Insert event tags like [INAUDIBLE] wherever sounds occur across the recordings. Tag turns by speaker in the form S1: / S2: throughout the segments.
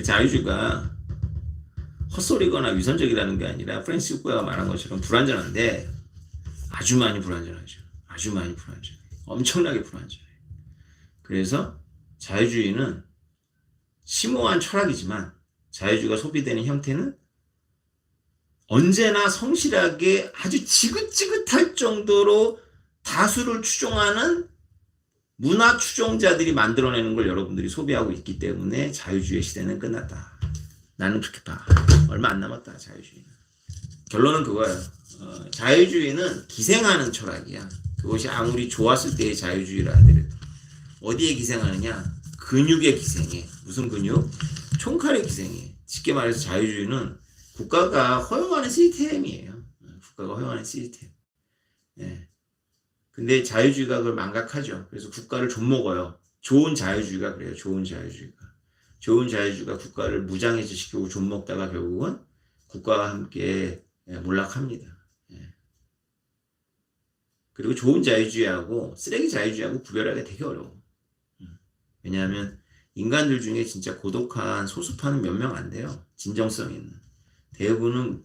S1: 자유주의가 헛소리거나 위선적이라는 게 아니라 프랜시스 후쿠야가 말한 것처럼 불완전한데 아주 많이 불완전하죠. 아주 많이 불완전해. 엄청나게 불완전해. 그래서 자유주의는 심오한 철학이지만 자유주의가 소비되는 형태는 언제나 성실하게 아주 지긋지긋할 정도로 다수를 추종하는 문화 추종자들이 만들어내는 걸 여러분들이 소비하고 있기 때문에 자유주의 시대는 끝났다. 나는 그렇게 봐. 얼마 안 남았다, 자유주의는. 결론은 그거예요. 어, 자유주의는 기생하는 철학이야. 그것이 아무리 좋았을 때의 자유주의라 하더라도. 어디에 기생하느냐? 근육에 기생해. 무슨 근육? 총칼에 기생해. 쉽게 말해서 자유주의는 국가가 허용하는 시스템이에요. 국가가 허용하는 시스템. 예. 근데 자유주의가 그걸 망각하죠. 그래서 국가를 좀먹어요. 좋은 자유주의가 그래요. 좋은 자유주의가. 좋은 자유주의가 국가를 무장해제시키고 좀먹다가 결국은 국가와 함께 예, 몰락합니다. 예. 그리고 좋은 자유주의하고 쓰레기 자유주의하고 구별하기 되게 어려워. 음. 왜냐하면 인간들 중에 진짜 고독한 소수파는 몇 명 안 돼요. 진정성 있는. 대부분은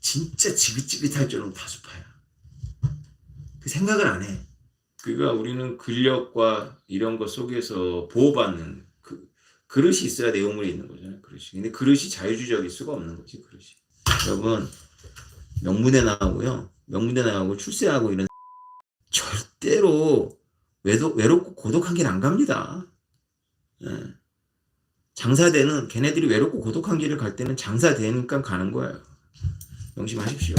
S1: 진짜 지긋지긋할 정도로 다수파야. 그 생각을 안 해. 그러니까 우리는 근력과 이런 것 속에서 보호받는 그 그릇이 있어야 내용물이 있는 거잖아요. 그릇이. 근데 그릇이 자유주의적일 수가 없는 거지, 그릇이. 여러분, 명문대 나오고요. 명문대 나오고 출세하고 이런 [LAUGHS] 절대로 외도, 외롭고 고독한 길 안 갑니다. 예. 장사대는 걔네들이 외롭고 고독한 길을 갈 때는 장사되니까 가는 거예요. 명심하십시오.